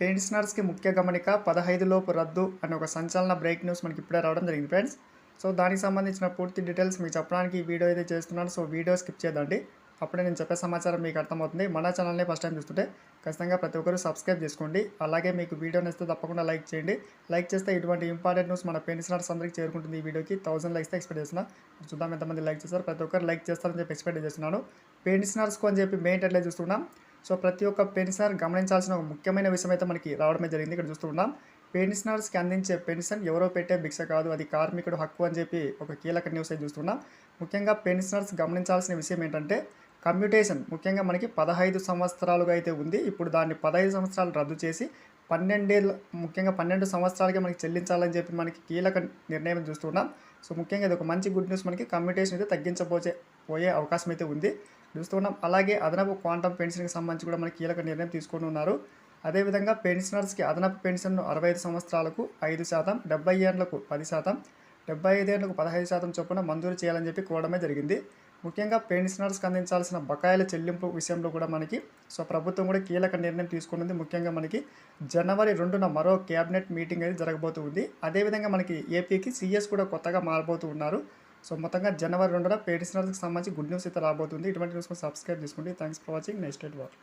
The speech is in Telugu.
పెన్షనర్స్కి ముఖ్య గమనిక పదహైదు లోపు రద్దు అనే ఒక సంచలన బ్రేక్ న్యూస్ మనకి ఇప్పుడే రావడం జరిగింది ఫ్రెండ్స్. సో దానికి సంబంధించిన పూర్తి డీటెయిల్స్ మీకు చెప్పడానికి ఈ వీడియో అయితే చేస్తున్నాను. సో వీడియో స్కిప్ చేద్దండి అప్పుడే నేను చెప్పే సమాచారం మీకు అర్థమవుతుంది. మన ఛానల్ని ఫస్ట్ టైం చూస్తుంటే ఖచ్చితంగా ప్రతి ఒక్కరు సబ్స్క్రైబ్ చేసుకోండి. అలాగే మీకు వీడియో నచ్చితే తప్పకుండా లైక్ చేయండి. లైక్ చేస్తే ఇటువంటి ఇంపార్టెంట్ న్యూస్ మన పెన్షనర్స్ అందరికీ చేరుకుంటుంది ఈ వీడియోకి. థౌసండ్ లైక్స్ ఎక్స్పెక్ట్ చేస్తున్నా. చూద్దాం ఎంతమంది లైక్ చేస్తారు. ప్రతి ఒక్కరు లైక్ చేస్తారని చెప్పి ఎక్స్పెక్ట్ చేస్తున్నాను. పెన్షనర్స్కు అని చెప్పి మెయిన్ ఎట్లా చూస్తున్నాం. సో ప్రతి ఒక్క పెన్షనర్ గమనించాల్సిన ఒక ముఖ్యమైన విషయం అయితే మనకి రావడమే జరిగింది. ఇక్కడ చూస్తున్నాం పెన్షనర్స్కి అందించే పెన్షన్ ఎవరో పెట్టే భిక్ష కాదు అది కార్మికుడు హక్కు అని చెప్పి ఒక కీలక న్యూస్ అయితే చూస్తున్నాం ముఖ్యంగా పెన్షనర్స్ గమనించాల్సిన విషయం ఏంటంటే కమ్యూటేషన్ ముఖ్యంగా మనకి పదహైదు సంవత్సరాలుగా అయితే ఉంది. ఇప్పుడు దాన్ని పదహైదు సంవత్సరాలు రద్దు చేసి పన్నెండేళ్ళు ముఖ్యంగా పన్నెండు సంవత్సరాలకే మనకి చెల్లించాలని చెప్పి మనకి కీలక నిర్ణయం చూస్తున్నాం. సో ముఖ్యంగా ఇది ఒక మంచి గుడ్ న్యూస్ మనకి. కమ్యూటేషన్ అయితే తగ్గించబోచే పోయే అవకాశం అయితే ఉంది. చూస్తున్నాం. అలాగే అదనపు క్వాంటమ్ పెన్షన్కి సంబంధించి కూడా మనకి కీలక నిర్ణయం తీసుకొని ఉన్నారు. అదేవిధంగా పెన్షనర్స్కి అదనపు పెన్షన్ను అరవై ఐదు సంవత్సరాలకు ఐదు శాతం డెబ్బై ఏళ్ళకు పది శాతం డెబ్బై ఐదేళ్ళకు పదహైదు శాతం చొప్పున మంజూరు చేయాలని చెప్పి కోవడమే జరిగింది. ముఖ్యంగా పెన్షనర్స్కి అందించాల్సిన బకాయిల చెల్లింపు విషయంలో కూడా మనకి సో ప్రభుత్వం కూడా కీలక నిర్ణయం తీసుకుంటుంది ముఖ్యంగా మనకి జనవరి రెండున మరో క్యాబినెట్ మీటింగ్ అనేది జరగబోతుంది అదేవిధంగా మనకి ఏపీకి సీఎస్ కూడా కొత్తగా మారబోతూ ఉన్నారు. సో మొత్తంగా జనవరి రెండున పెన్షనర్స్కి సంబంధించి గుడ్ న్యూస్ అయితే రాబోతుంది. ఇటువంటి న్యూస్ సబ్స్క్రైబ్ చేసుకోండి. Thanks for watching. Next at war.